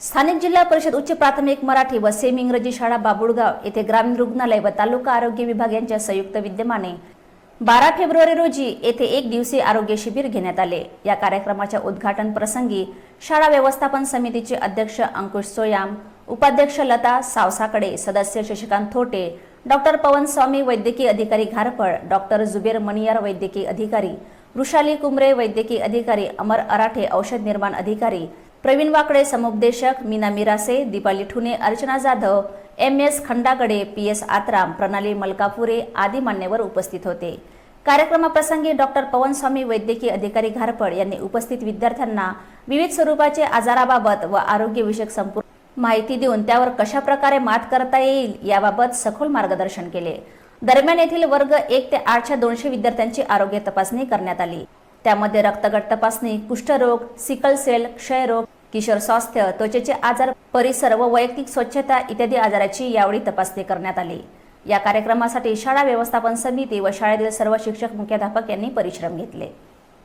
स्थानिक जिल्हा परिषद उच्च प्राथमिक मराठी व सेमी इंग्रजी शाळा बाबुळगाव येथे ग्रामीण रुग्णालय व तालुका आरोग्य विभाग यांच्या संयुक्त विद्यमाने बारा फेब्रुवारी रोजी येथे एक दिवसीय आरोग्य शिबिर घेण्यात आले. या कार्यक्रमाच्या उद्घाटन प्रसंगी शाळा व्यवस्थापन समितीचे अध्यक्ष अंकुश सोयाम उपाध्यक्ष लता सावसाकडे सदस्य शशिकांत थोटे डॉक्टर पवन स्वामी वैद्यकीय अधिकारी घारपळ डॉक्टर जुबेर मणियार वैद्यकीय अधिकारी वृषाली कुमरे वैद्यकीय अधिकारी अमर अराठे औषध निर्माण अधिकारी प्रवीण वाकडे समुपदेशक Meena Mirase Deepali Thune Archana Jadhav M S Khandagade P S Atram Pranali Malkapure आदी मान्यवर उपस्थित होते. कार्यक्रमाप्रसंगी डॉक्टर पवनस्वामी वैद्यकीय अधिकारी घारपड यांनी उपस्थित विद्यार्थ्यांना विविध स्वरूपाचे आजाराबाबत व आरोग्यविषयक संपूर्ण माहिती देऊन त्यावर कशा प्रकारे मात करता येईल याबाबत सखोल मार्गदर्शन केले. दरम्यान येथील वर्ग एक ते आठच्या दोनशे विद्यार्थ्यांची आरोग्य तपासणी करण्यात आली. त्यामध्ये रक्तगट तपासणी कुष्ठरोग सिकल सेल क्षयरोग किशोर स्वास्थ्य त्वचेचे आजार परिसर व वैयक्तिक स्वच्छता इत्यादी आजाराची यावेळी तपासणी करण्यात आली. या कार्यक्रमासाठी शाळा व्यवस्थापन समिती व शाळेतील सर्व शिक्षक मुख्याध्यापक यांनी परिश्रम घेतले.